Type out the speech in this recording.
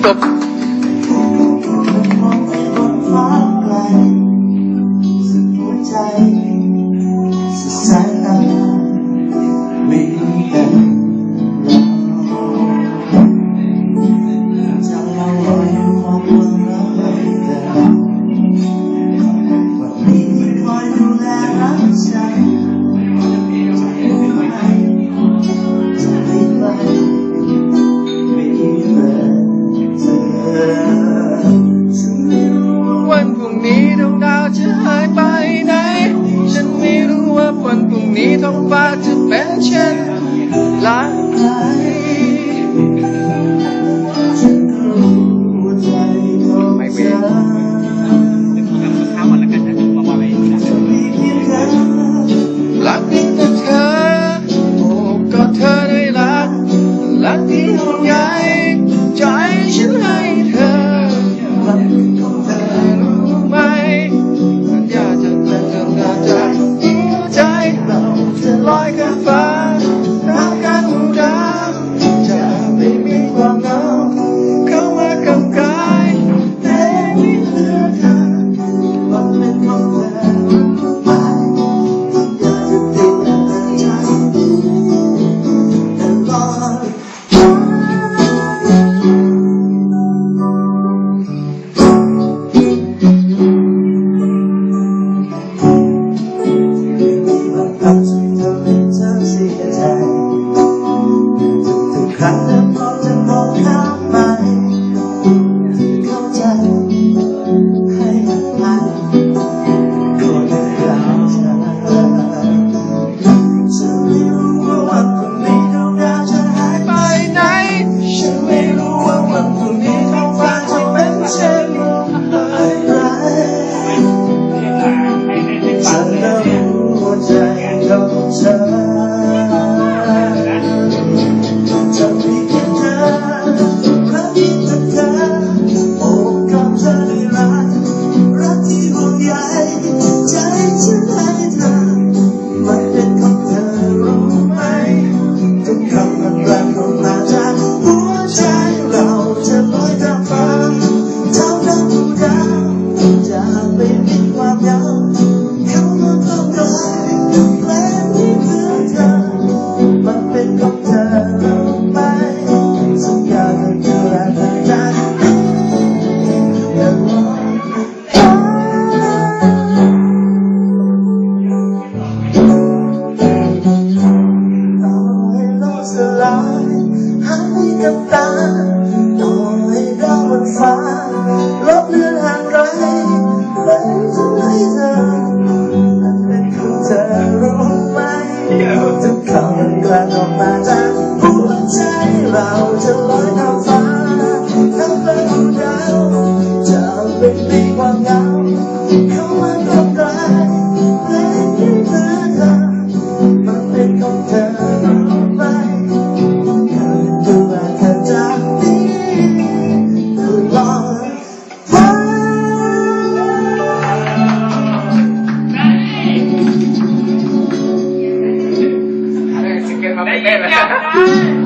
TikTok. ต้องว่าจะเป็นเช่นไรรักนี้แต่เธอโอ้ก็เธอได้รัก รักที่ห่วงใย love. ลายห้ยกับตาต่อให้ดาวบนฟ้าลบเลือนห่างไกลไปนฉันให้เธอมันเป็นของเธอรู้ไหมทุกคำมันกลั่นออกมาจากหัวใจเราจะลอยน้ Obrigado.